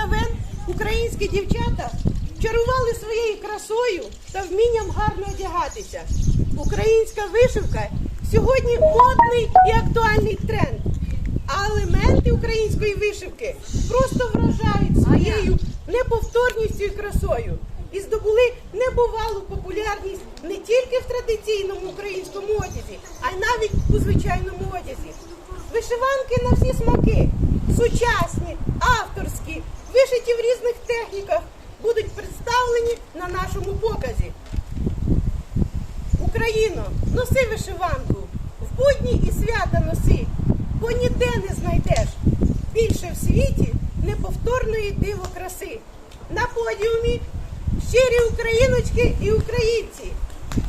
давен українські дівчата чарували своєю красою та вмінням гарно одягатися. Українська вишивка сьогодні модний і актуальний тренд. А елементи української вишивки просто вражають своєю неповторністю і красою і здобули небувалу популярність не тільки в традиційному українському одязі, а й навіть у звичайному одязі. Вишиванки на всі смаки, сучасні, авторські, вишиті в різних техніках, будуть представлені на нашому показі. Україно, носи вишиванку, в будні і свята носи, бо ніде не знайдеш більше в світі неповторної диво краси. На подіумі щирі україночки і українці.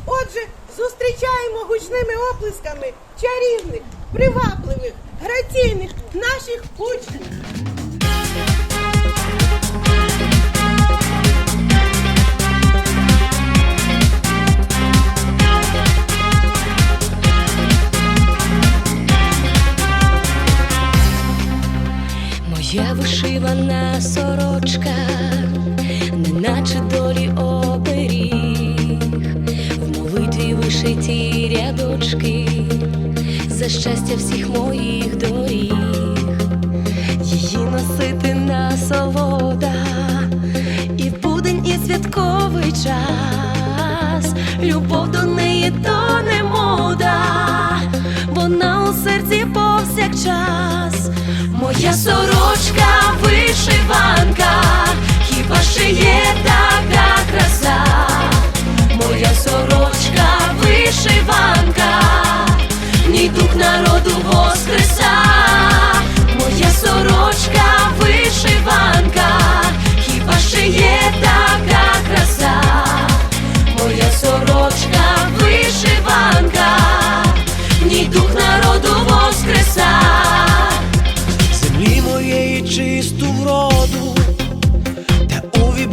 Отже, зустрічаємо гучними оплесками чарівних, привабливих, граційних наших учнів. Моя вишивана сорочка, неначе долі вишиті рядочки, за щастя всіх моїх доріг, її носити насолода, і в будень, і святковий час, любов до неї то не мода, вона у серці повсякчас. Моя сорочка вишиванка, хіба ще є така краса?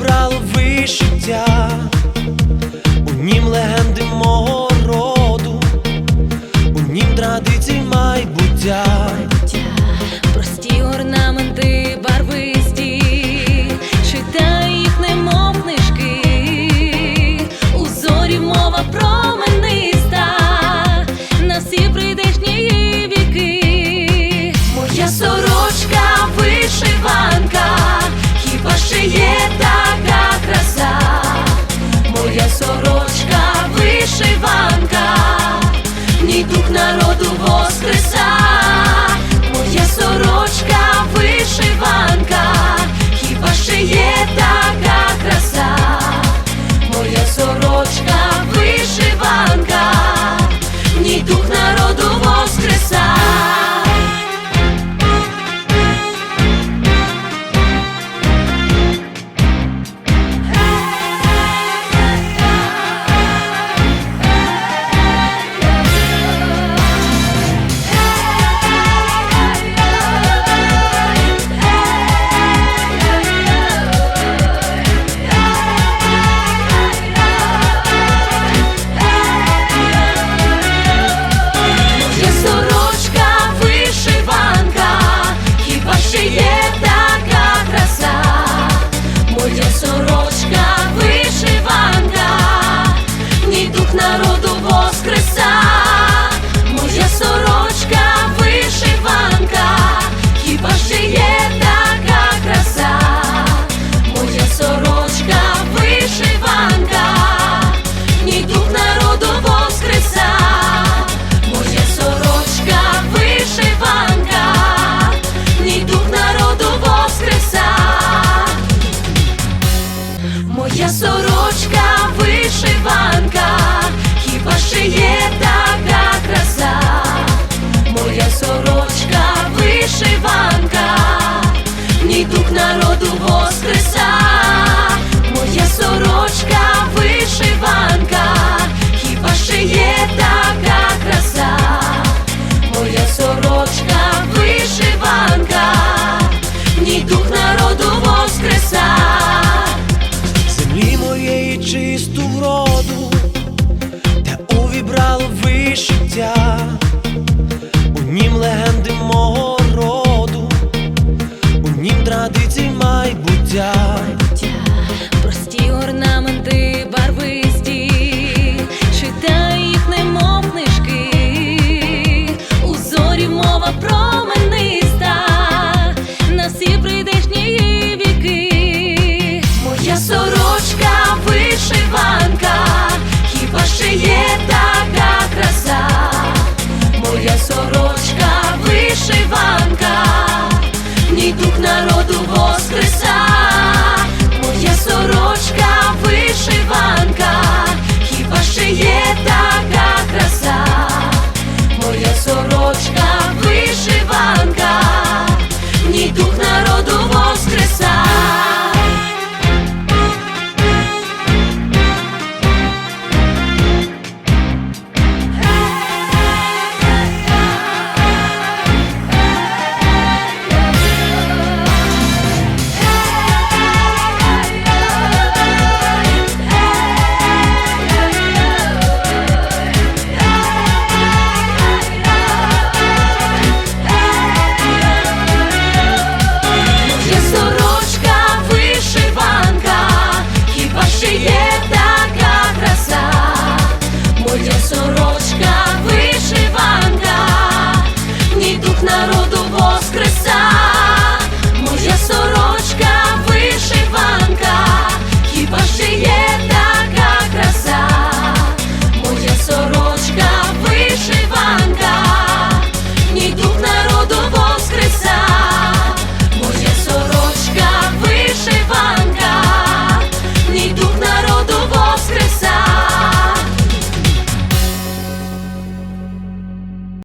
Та вишиття, у нім легенди мого роду, у нім традицій майбуття. вишиванка. сорочка вишива.